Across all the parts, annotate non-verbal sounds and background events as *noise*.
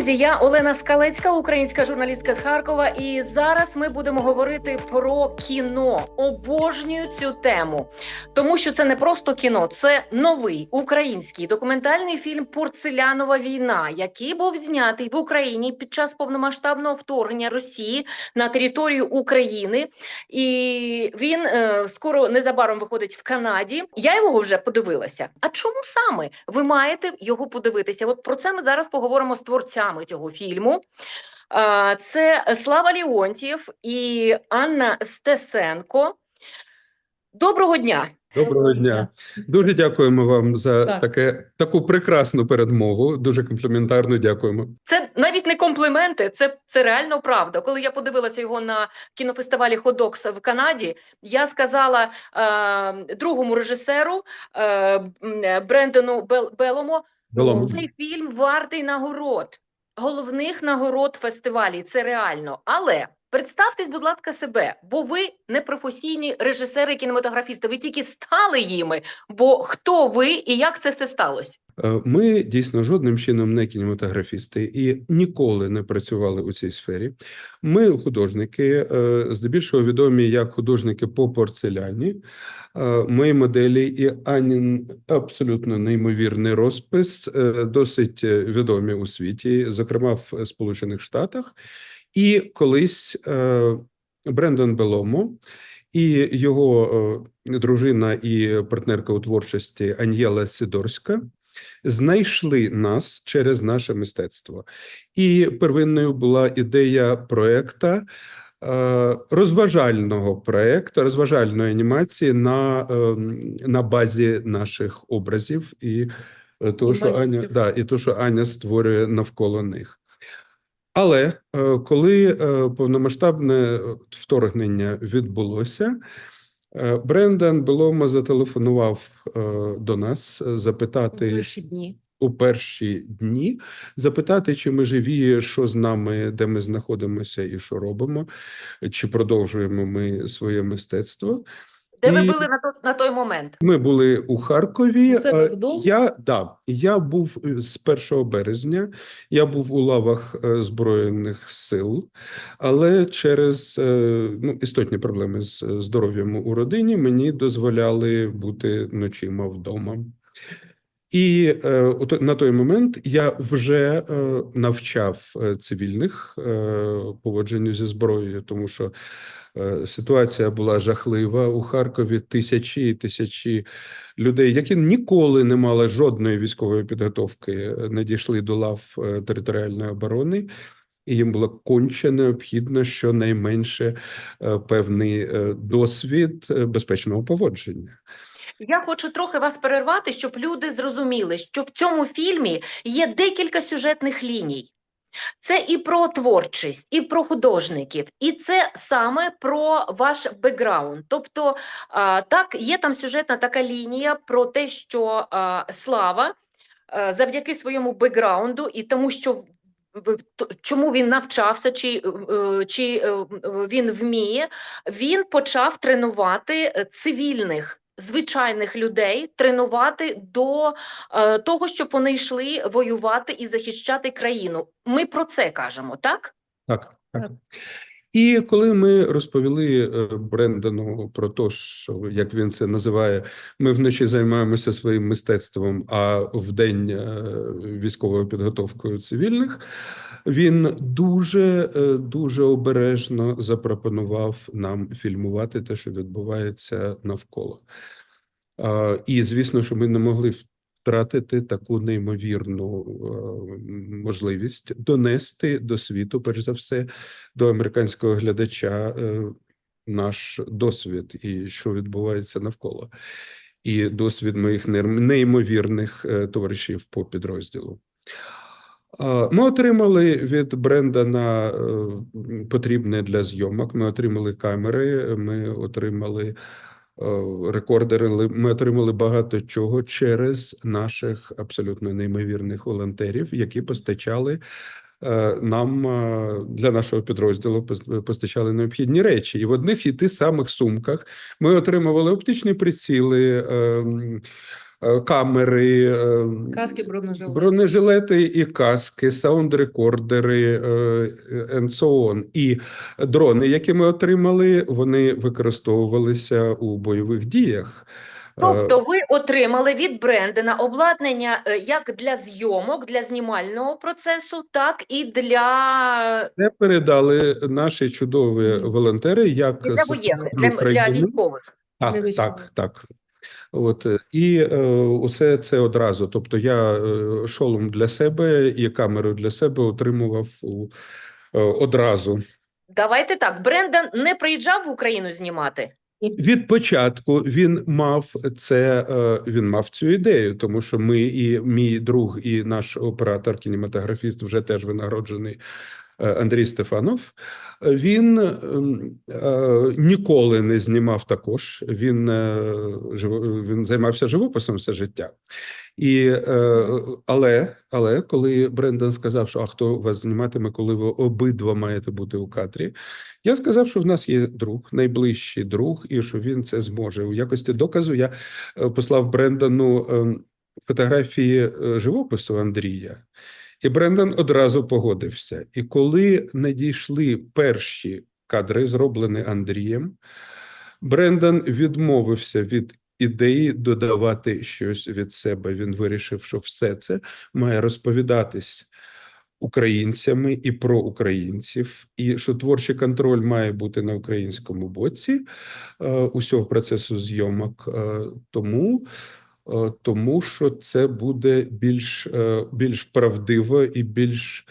Друзі, я Олена Скалецька, українська журналістка з Харкова. І зараз ми будемо говорити про кіно. Обожнюю цю тему, тому що це не просто кіно, це новий український документальний фільм Порцелянова війна, який був знятий в Україні під час повномасштабного вторгнення Росії на територію України. І він е, скоро незабаром виходить в Канаді. Я його вже подивилася. А чому саме ви маєте його подивитися? От про це ми зараз поговоримо з творцями цього фільму. Це Слава Леонтьєв і Анна Стесенко. Доброго дня! Доброго дня. Дуже дякуємо вам за Так. таке таку прекрасну передмову. Дуже компліментарно дякуємо. Це навіть не компліменти, це, це реально правда. Коли я подивилася його на кінофестивалі Ходокс в Канаді, я сказала е, другому режисеру е, Брендону Бел, Белому, Белому. Цей фільм вартий нагород, головних нагород фестивалі. Це реально. Але представтесь, будь ласка, себе, бо ви не професійні режисери, кінематографісти. Ви тільки стали їми. Бо хто ви і як це все сталося? Е, Ми дійсно жодним чином не кінематографісти і ніколи не працювали у цій сфері. Ми художники, е, здебільшого відомі як художники по порцеляні. Е, Мої моделі і Анін абсолютно неймовірний розпис, досить відомі у світі, зокрема в Сполучених Штатах. І колись е, Брендон Беломо і його е, дружина і партнерка у творчості Аньєла Сидорська знайшли нас через наше мистецтво. І первинною була ідея проекта. е, Розважального проекту, розважальної анімації на, на базі наших образів і того, що Аня, да, і то, що Аня створює навколо них. Але е, коли е, повномасштабне вторгнення відбулося, е, Брендан Беломо зателефонував е, до нас е, запитати дні. у перші дні, запитати, чи ми живі, що з нами, де ми знаходимося і що робимо, чи продовжуємо ми своє мистецтво. Де ви І- були на, то, на той момент? Ми були у Харкові. У себе Е, вдома? Я да, я був е, з 1 березня. Я був у лавах е, збройних сил, але через е, ну, істотні проблеми з здоров'ям у родині мені дозволяли бути ночима вдома. І е, на той момент я вже е, навчав е, цивільних е, поводженню зі зброєю, тому що ситуація була жахлива у Харкові. Тисячі і тисячі людей, які ніколи не мали жодної військової підготовки, е, надійшли до лав е, територіальної оборони. І їм було конче необхідно щонайменше е, певний е, досвід е, безпечного поводження. Я хочу трохи вас перервати, щоб люди зрозуміли, що в цьому фільмі є декілька сюжетних ліній. Це і про творчість, і про художників, і це саме про ваш бекграунд. Тобто, так, є там сюжетна така лінія про те, що Слава завдяки своєму бекграунду і тому, що чому він навчався, чи, е, чи е, він вміє, він почав тренувати е, цивільних. Звичайних людей тренувати до е, того, щоб вони йшли воювати і захищати країну. Ми про це кажемо, так? Так, так. І коли ми розповіли е, Брендану про те, що як він це називає, ми вночі займаємося своїм мистецтвом, а вдень е, військовою підготовкою цивільних, він дуже е, дуже обережно запропонував нам фільмувати те, що відбувається навколо. І звісно, що ми не могли втратити таку неймовірну е, можливість донести до світу, перш за все, до американського глядача е, наш досвід і що відбувається навколо, і досвід моїх нейм- неймовірних е, товаришів по підрозділу. Ми отримали від Брендана потрібне для зйомок. Ми отримали камери, ми отримали рекордери. Ми отримали багато чого через наших абсолютно неймовірних волонтерів, які постачали е, нам е, для нашого підрозділу пос- постачали необхідні речі. І в одних і тих самих сумках ми отримували оптичні приціли. Е, камери, е, Каски бронежилети. бронежилети і каски, саунд-рекордери, е, and so on. І дрони, які ми отримали, вони використовувалися у бойових діях. Тобто ви отримали від Брендена обладнання як для зйомок, для знімального процесу, так і для, Це передали наші чудові волонтери, як і для воєнних, для, для військових. Для Так, військових. так, так. От е, і е, усе це одразу. Тобто, я е, шолом для себе і камеру для себе отримував е, одразу. Давайте так, Бренден не приїжджав в Україну знімати. Від початку він мав це, е, він мав цю ідею, тому що ми і мій друг, і наш оператор, кінематографіст, вже теж винагороджений Андрій Стефанов. е, Він ем, е, ніколи не знімав також. Він, е, він займався живописом все життя. І, е, але, але коли Брендон сказав, що а хто вас зніматиме, коли ви обидва маєте бути у кадрі, я сказав, що в нас є друг, найближчий друг, і що він це зможе. У якості доказу я е, послав Брендону ем, фотографії е, живопису Андрія, і Брендон одразу погодився. І коли надійшли перші кадри, зроблені Андрієм, Брендон відмовився від ідеї додавати щось від себе. Він вирішив, що все це має розповідатись українцями і про українців, і що творчий контроль має бути на українському боці е, усього процесу зйомок. Е, тому, тому що це буде більш, е, більш правдиво і більш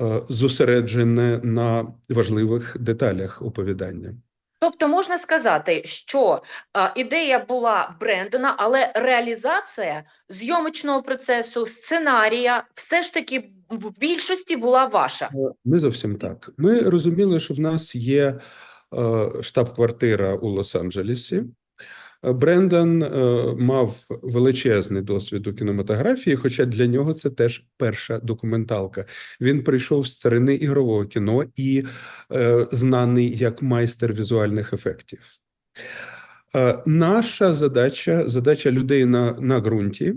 е, зосереджене на важливих деталях оповідання. Тобто можна сказати, що а, ідея була Брендона, але реалізація зйомочного процесу, сценарія все ж таки в більшості була ваша. Не зовсім так. Ми розуміли, що в нас є е, штаб-квартира у Лос-Анджелесі. Брендон е, мав величезний досвід у кінематографії, хоча для нього це теж перша документалка. Він прийшов з царини ігрового кіно і е, знаний як майстер візуальних ефектів. Е, Наша задача, задача людей на, на ґрунті,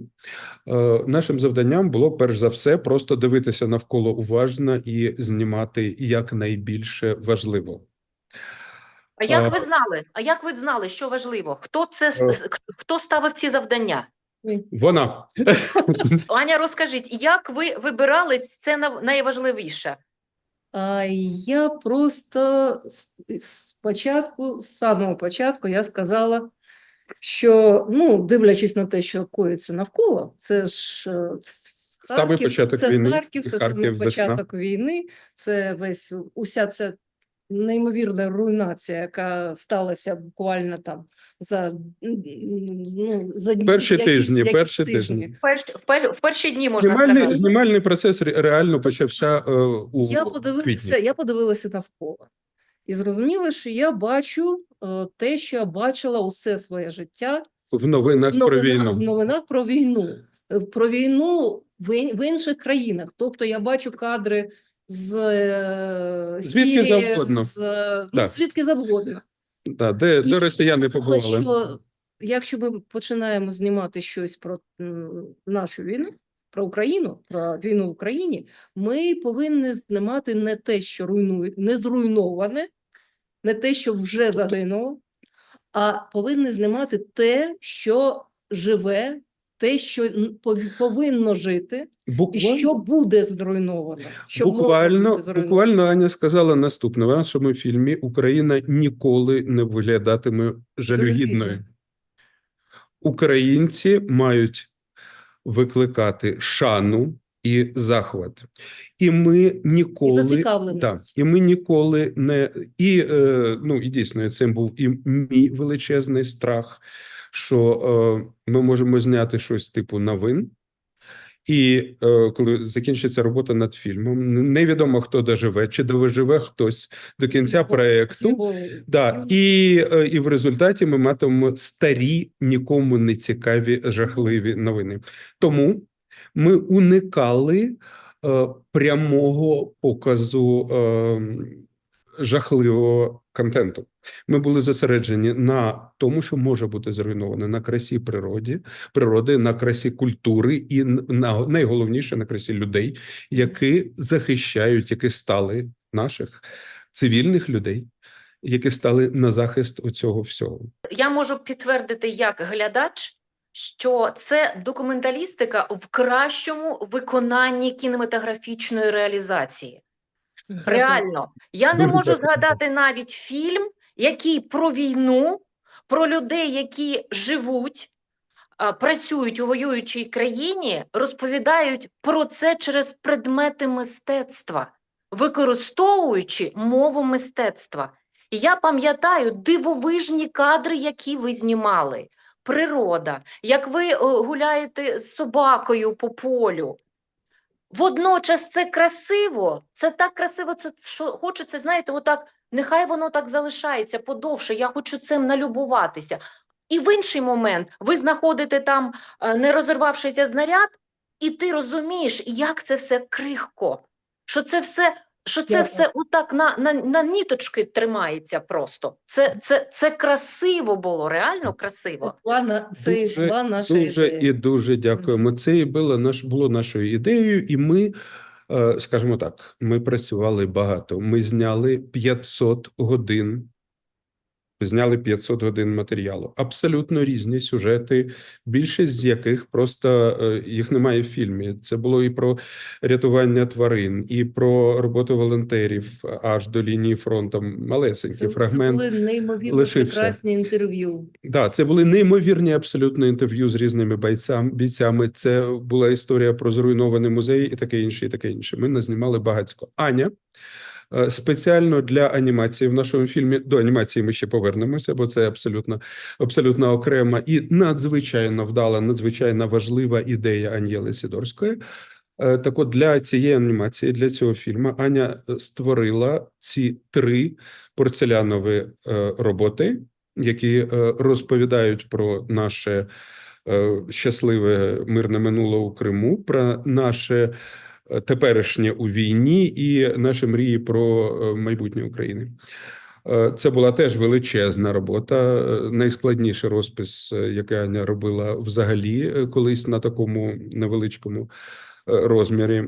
нашим завданням було перш за все просто дивитися навколо уважно і знімати якнайбільше важливо. А як ви знали? А як ви знали, що важливо? Хто це Е. хто ставив ці завдання? Вона *laughs* Аня, розкажіть, як ви вибирали це нав- найважливіше? А я просто спочатку, з самого початку, я сказала, що ну, дивлячись на те, що коїться навколо, це ж е, Харків, початок це війни, Харків, це Харків, саме весна. початок війни, це весь уся ця неймовірна руйнація, яка сталася буквально там за, ну, за Перші якісь- тижні, якісь перші тижні. Перш, в, пер, в перші дні можна знімальний, сказати. знімальний процес реально почався е, у Я квітні. я подивилася навколо і зрозуміла, що я бачу е, те, що я бачила усе своє життя в новинах в про війну. в новинах про війну, Е, про війну в інших країнах. Тобто я бачу кадри з е, Звідки Сирії, завгодно. з, ну, Да. звідки завгодно. Да, де, де І росіяни сказала, побували. Що, якщо ми починаємо знімати щось про м, нашу війну, про Україну, про війну в Україні, ми повинні знімати не те, що руйнує, не зруйноване, не те, що вже загинуло, а повинні знімати те, що живе, те, що повинно жити, і що буде зруйновано. Що буквально, бути зруйновано. буквально Аня сказала наступне: в нашому фільмі Україна ніколи не виглядатиме жалюгідною. Українці мають викликати шану і захват. І ми ніколи І. Так, і ми ніколи не і е, ну і дійсно це був і мій величезний страх, що е, ми можемо зняти щось типу новин. І е, коли закінчиться робота над фільмом, невідомо хто доживе, чи довиживе хтось до кінця проекту. Да, і, е, і в результаті ми матимемо старі, нікому не цікаві, жахливі новини. Тому ми уникали е, прямого показу е, жахливого контенту. Ми були зосереджені на тому, що може бути зруйноване на красі природі, природи, на красі культури і на найголовніше на красі людей, які захищають, які стали наших цивільних людей, які стали на захист у цього всього. Я можу підтвердити як глядач, що це документалістика в кращому виконанні кінематографічної реалізації. Реально, я не можу згадати навіть фільм, який про війну, про людей, які живуть, працюють у воюючій країні, розповідають про це через предмети мистецтва, використовуючи мову мистецтва. І я пам'ятаю дивовижні кадри, які ви знімали. Природа, як ви е, гуляєте з собакою по полю. Водночас це красиво, це так красиво, це що хочеться, знаєте, отак, нехай воно так залишається подовше, я хочу цим налюбуватися. І в інший момент ви знаходите там, е, не розірвавшися знаряд, і ти розумієш, як це все крихко, що це все, що це все отак на, на, на ніточки тримається просто. Це, це, це красиво було, реально красиво. Це і була наша Дуже ідея. і дуже дякуємо. Це і було наш було нашою ідеєю, і ми, е, скажімо так, ми працювали багато. Ми зняли 500 годин. Зняли 500 годин матеріалу. Абсолютно різні сюжети, більшість з яких просто е, їх немає в фільмі. Це було і про рятування тварин, і про роботу волонтерів аж до лінії фронту. Малесенький Це, це були неймовірно лишився. прекрасні інтерв'ю. Да, це були неймовірні абсолютно інтерв'ю з різними бойцям, бійцями. Це була історія про зруйнований музей і таке інше, і таке інше. Ми назнімали багатько. Аня спеціально для анімації в нашому фільмі. До анімації ми ще повернемося, бо це абсолютно, абсолютно окрема і надзвичайно вдала, надзвичайно важлива ідея Анєли Сідорської. Е, Так от для цієї анімації, для цього фільму Аня е, створила ці три порцелянові е, роботи, які е, розповідають про наше е, щасливе мирне минуле у Криму, про наше е, теперішнє у війні і наші мрії про е, майбутнє України. Е, Це була теж величезна робота, е, найскладніший розпис, який Аня робила взагалі колись на такому невеличкому розмірі,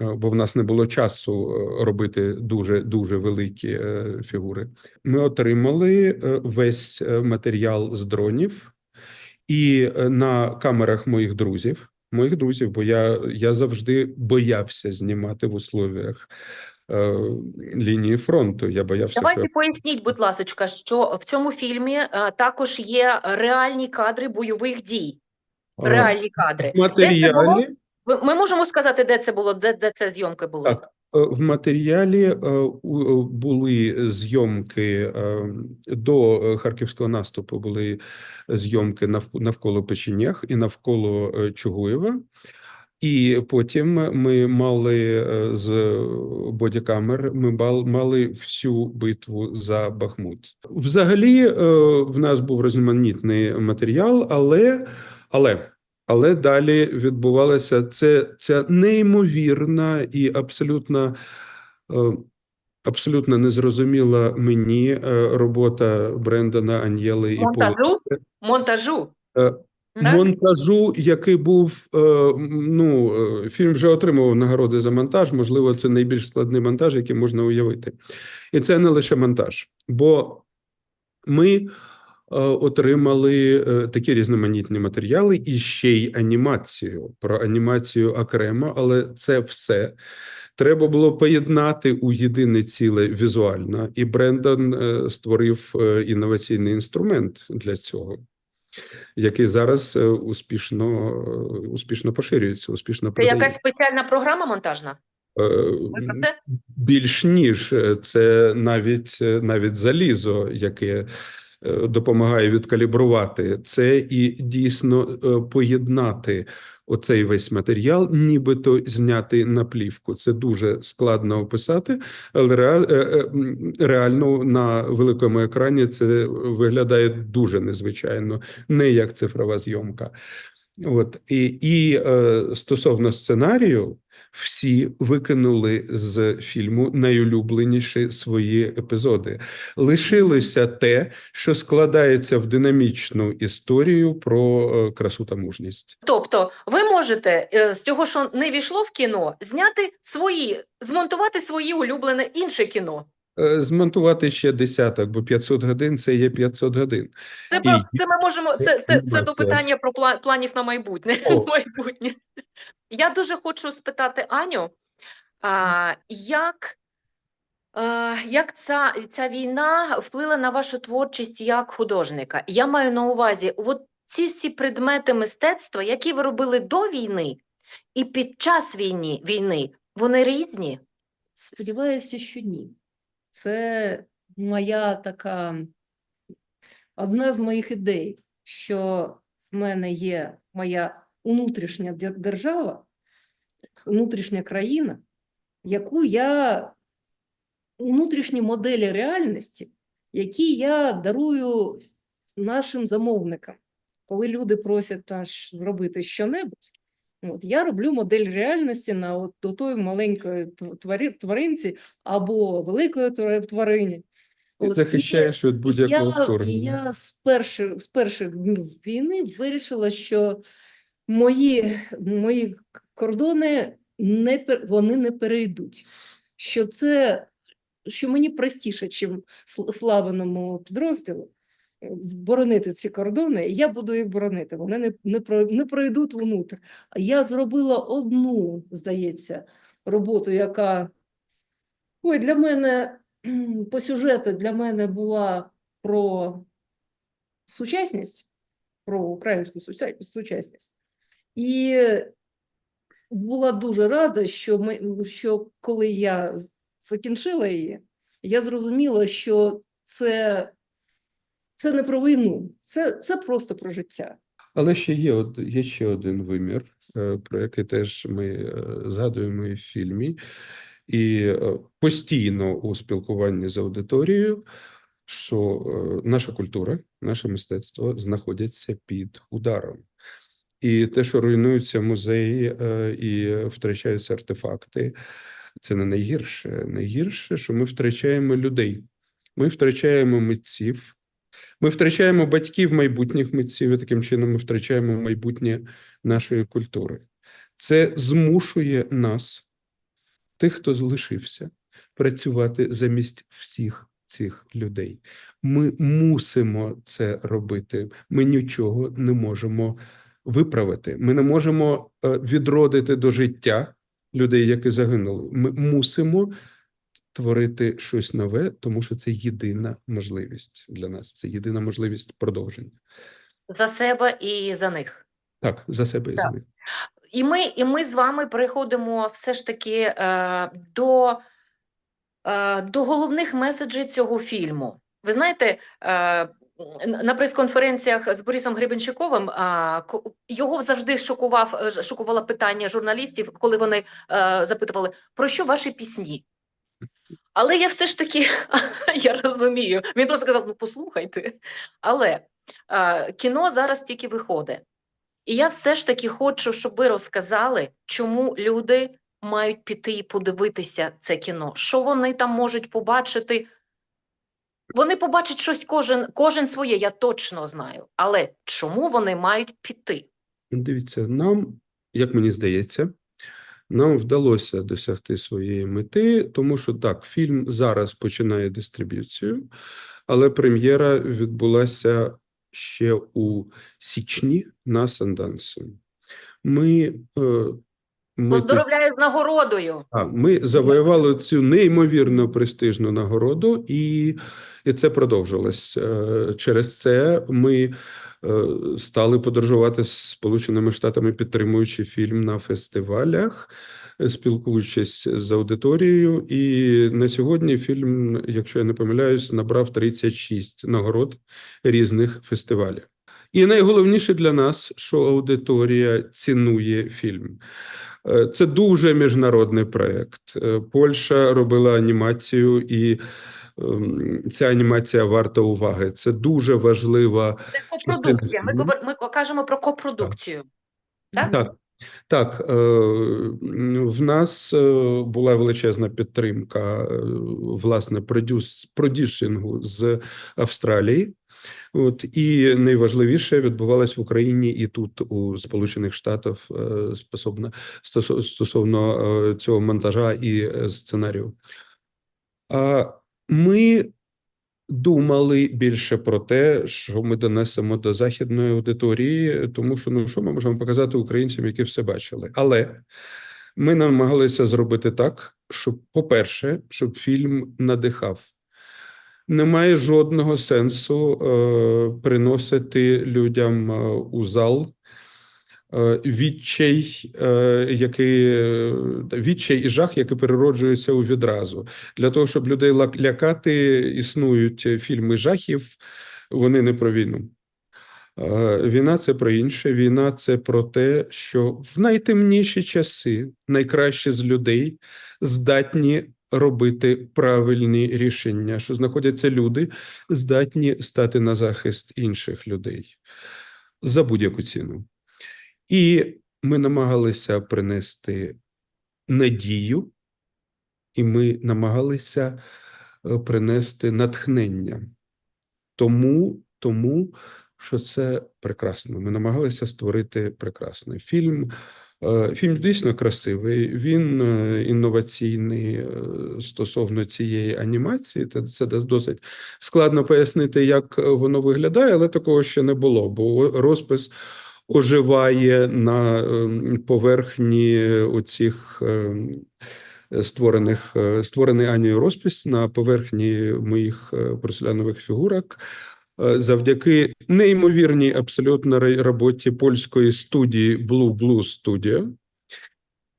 бо в нас не було часу робити дуже дуже великі фігури. Ми отримали весь матеріал з дронів і на камерах моїх друзів. Моїх друзів, бо я, я завжди боявся знімати в условіях е, лінії фронту. Я боявся, Давайте що поясніть, будь ласка, що в цьому фільмі е, також є реальні кадри бойових дій. е, Реальні кадри. Ви- Ми можемо сказати, де це було, де, де це зйомки були? Так. Е, В матеріалі е, у- були зйомки е, до е, харківського наступу. Були зйомки нав- навколо Печенях і навколо е, Чугуєва. І потім ми мали е, з бодікамер, ми мали всю битву за Бахмут. Взагалі, е, в нас був різноманітний матеріал, але, але, але далі відбувалася це, ця неймовірна і абсолютно, е, абсолютно незрозуміла мені е, робота Брендана Аньєли і Монтажу? Монтажу. Е, Так? монтажу, який був ну фільм вже отримував нагороди за монтаж. Можливо, це найбільш складний монтаж, який можна уявити, і це не лише монтаж, бо ми отримали е, такі різноманітні матеріали і ще й анімацію. Про анімацію окремо, але це все. Треба було поєднати у єдине ціле візуально, і Брендон е, створив е, інноваційний інструмент для цього який зараз е, успішно, е, успішно поширюється, успішно Це продає. якась спеціальна програма монтажна? Е, це? Більш ніж е, це навіть е, навіть залізо, яке е, допомагає відкалібрувати це і дійсно е, поєднати оцей весь матеріал, нібито зняти на плівку. Це дуже складно описати, але е, е, реально на великому екрані це виглядає дуже незвичайно, не як цифрова зйомка. От і, і е, стосовно сценарію, всі викинули з фільму найулюбленіші свої епізоди. Лишилося те, що складається в динамічну історію про е, красу та мужність. Тобто, ви можете е, з цього, що не війшло в кіно, зняти свої, змонтувати свої улюблене інше кіно. Е, Змонтувати ще десяток, бо 500 годин це є 500 годин. Це, І про, це ми можемо. Це, це, це до питання про пла- планів на майбутнє. О. *laughs* майбутнє. Я дуже хочу спитати Аню, а, як, а, як ця, ця війна вплила на вашу творчість як художника? Я маю на увазі, от ці всі предмети мистецтва, які ви робили до війни і під час війни, війни, вони різні. Сподіваюся, що ні. Це моя така одна з моїх ідей, що в мене є моя внутрішня держава, внутрішня країна, яку я внутрішні моделі реальності, які я дарую нашим замовникам. Коли люди просять нас зробити щонебудь, От, я роблю модель реальності на от тої маленької тв- тварі, тваринці або великої тварині. Ти От, захищаєш від будь-якого я, вторгнення. я з перших, з перших днів війни вирішила, що мої, мої кордони не, вони не перейдуть. Що це, що мені простіше, чим славеному підрозділу, зборонити ці кордони, я буду їх боронити. Вони не, не, не пройдуть внутрь. Я зробила одну, здається, роботу, яка ой, для мене по сюжету для мене була про сучасність, про українську сучасність. І була дуже рада, що ми, що коли я закінчила її, я зрозуміла, що це, це не про війну, це, це просто про життя. Але ще є, є ще один вимір, е, про який теж ми е, згадуємо і в фільмі, і е, постійно у спілкуванні з аудиторією, що наша культура, наше мистецтво знаходяться під ударом. І те, що руйнуються музеї і втрачаються артефакти, це не найгірше. Найгірше, що ми втрачаємо людей, ми втрачаємо митців, ми втрачаємо батьків майбутніх митців, і таким чином ми втрачаємо майбутнє нашої культури. Це змушує нас, тих, хто залишився, працювати замість всіх цих людей. Ми мусимо це робити. Ми нічого не можемо виправити. Ми не можемо е, відродити до життя людей, які загинули. Ми мусимо творити щось нове, тому що це єдина можливість для нас. Це єдина можливість продовження. За себе і за них. Так, за себе і за них. І ми, і ми з вами переходимо все ж таки е, до, е, до головних меседжів цього фільму. Ви знаєте, е, на прес-конференціях з Борисом Гребенщиковим а, його завжди шокував, е, шокувало питання журналістів, коли вони е, запитували, про що ваші пісні? Але я все ж таки *laughs* я розумію. Він просто сказав: ну послухайте. Але е, кіно зараз тільки виходить. І я все ж таки хочу, щоб ви розказали, чому люди мають піти і подивитися це кіно. Що вони там можуть побачити? Вони побачать щось кожен, кожен своє, я точно знаю. Але чому вони мають піти? Дивіться, нам, як мені здається, нам вдалося досягти своєї мети, тому що так, фільм зараз починає дистриб'юцію, але прем'єра відбулася ще у січні на Сандансі. Ми, е, ми Поздоровляю з нагородою. А, ми завоювали цю неймовірно престижну нагороду, і, і це продовжилось. Е, Через це ми е, стали подорожувати з Сполученими Штатами, підтримуючи фільм на фестивалях, е, спілкуючись з аудиторією. І на сьогодні фільм, якщо я не помиляюсь, набрав 36 нагород різних фестивалів. І найголовніше для нас, що аудиторія цінує фільм. Е, Це дуже міжнародний проєкт. Е, Польща робила анімацію, і ем, ця анімація варта уваги. Це дуже важлива. Це копродукція. Ми, говор- ми кажемо про копродукцію. Так? Так, Так, е, в нас була величезна підтримка власне продюс, продюсингу з Австралії. От і найважливіше відбувалось в Україні і тут, у Сполучених Штатах, е, способно стосовно е, цього монтажа і е, сценарію. А ми думали більше про те, що ми донесемо до західної аудиторії, тому що ну що ми можемо показати українцям, які все бачили. Але ми намагалися зробити так, щоб, по-перше, щоб фільм надихав. Немає жодного сенсу е, приносити людям е, у зал е, відчай, який, відчай і жах, який перероджується у відразу. Для того, щоб людей лякати, існують фільми жахів, вони не про війну. Війна це про інше. Війна це про те, що в найтемніші часи найкращі з людей здатні робити правильні рішення, що знаходяться люди, здатні стати на захист інших людей за будь-яку ціну. І ми намагалися принести надію, і ми намагалися е, принести натхнення. Тому, тому що це прекрасно. Ми намагалися створити прекрасний фільм. Е, Фільм дійсно красивий, він е, інноваційний е, стосовно цієї анімації. Це, це дос- досить складно пояснити, як воно виглядає, але такого ще не було, бо розпис оживає на ем, поверхні оцих ем, створених створений Анією розпис на поверхні моїх порцелянових фігурок. Е, Завдяки неймовірній абсолютно роботі польської студії Blue Blue Studio,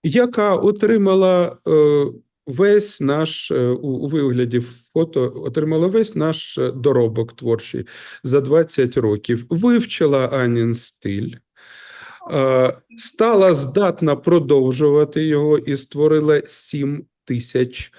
яка отримала е, весь наш е, у, вигляді фото, отримала весь наш доробок творчий за 20 років, вивчила Анін стиль, стала здатна продовжувати його і створила 7 тисяч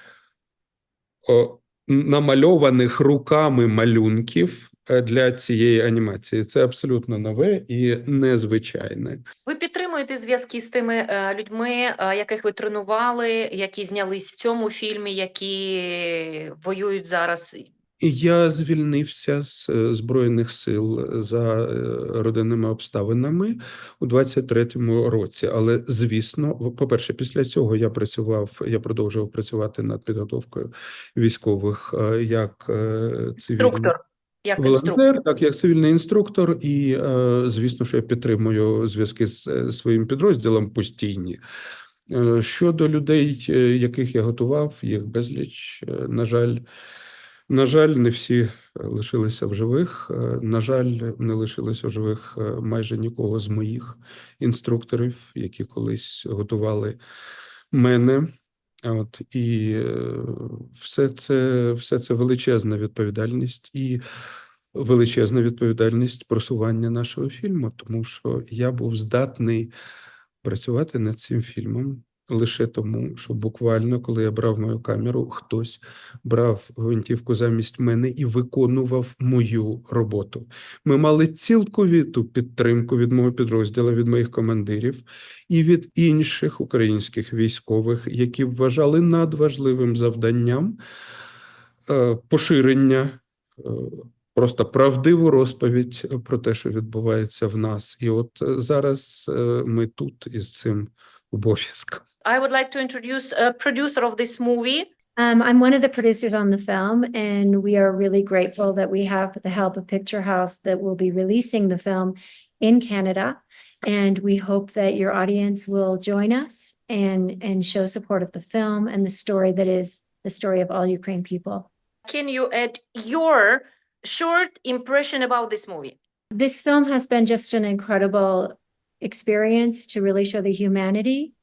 намальованих руками малюнків для цієї анімації. Це абсолютно нове і незвичайне. Ви підтримуєте зв'язки з тими е, людьми, е, яких ви тренували, які знялись в цьому фільмі, які воюють зараз? Я звільнився з е, Збройних сил за е, родинними обставинами у 23-му році. Але звісно, в- по-перше, після цього я працював, я продовжував працювати над підготовкою військових е, як е, цивільний Інструктор, як інструктор. волонтер, так як цивільний інструктор, і е, звісно, що я підтримую зв'язки з е, своїм підрозділом постійні. Е, Щодо людей, яких я готував, їх безліч. На жаль, на жаль, не всі лишилися в живих. На жаль, не лишилося в живих майже нікого з моїх інструкторів, які колись готували мене. От і е, все це, все це величезна відповідальність і величезна відповідальність просування нашого фільму, тому що я був здатний працювати над цим фільмом лише тому, що буквально, коли я брав мою камеру, хтось брав гвинтівку замість мене і виконував мою роботу. Ми мали цілковиту підтримку від мого підрозділу, від моїх командирів і від інших українських військових, які вважали надважливим завданням е, поширення. е, Просто правдиву розповідь про те, що відбувається в нас, і от е, зараз ми тут із цим обов'язком. I would like to introduce a producer of this movie. Um, I'm one of the producers on the film, and we are really grateful that we have the help of Picture House that will be releasing the film in Canada. And we hope that your audience will join us and, and show support of the film and the story that is the story of all Ukraine people. Can you add your short impression about this movie? This film has been just an incredible experience to really show the humanity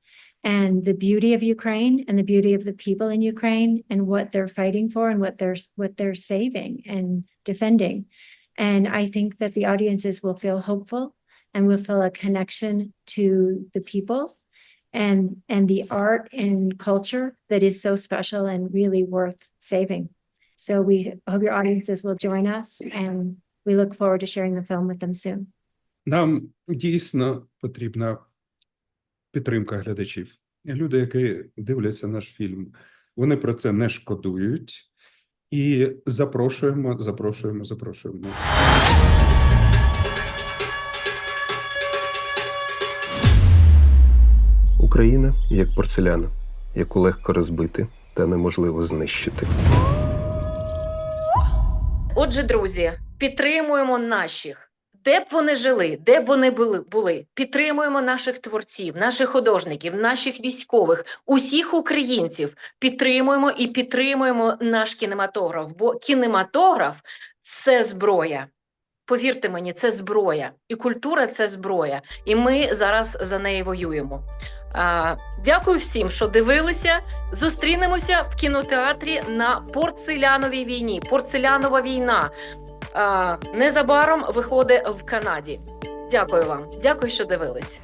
and the beauty of Ukraine and the beauty of the people in Ukraine and what they're fighting for and what they're what they're saving and defending. And I think that the audiences will feel hopeful and will feel a connection to the people and and the art and culture that is so special and really worth saving. So we hope your audiences will join us and we look forward to sharing the film with them soon. Нам дійсно потрібна підтримка глядачів. Люди, які дивляться наш фільм, вони про це не шкодують. І запрошуємо, запрошуємо, запрошуємо. Україна як порцеляна, яку легко розбити та неможливо знищити. Отже, друзі, підтримуємо наших. Де б вони жили, де б вони були, підтримуємо наших творців, наших художників, наших військових, усіх українців. Підтримуємо і підтримуємо наш кінематограф, бо кінематограф це зброя. Повірте мені, це зброя, і культура це зброя, і ми зараз за неї воюємо. А, дякую всім, що дивилися. Зустрінемося в кінотеатрі на порцеляновій війні. Порцелянова війна незабаром виходить в Канаді. Дякую вам. Дякую, що дивились.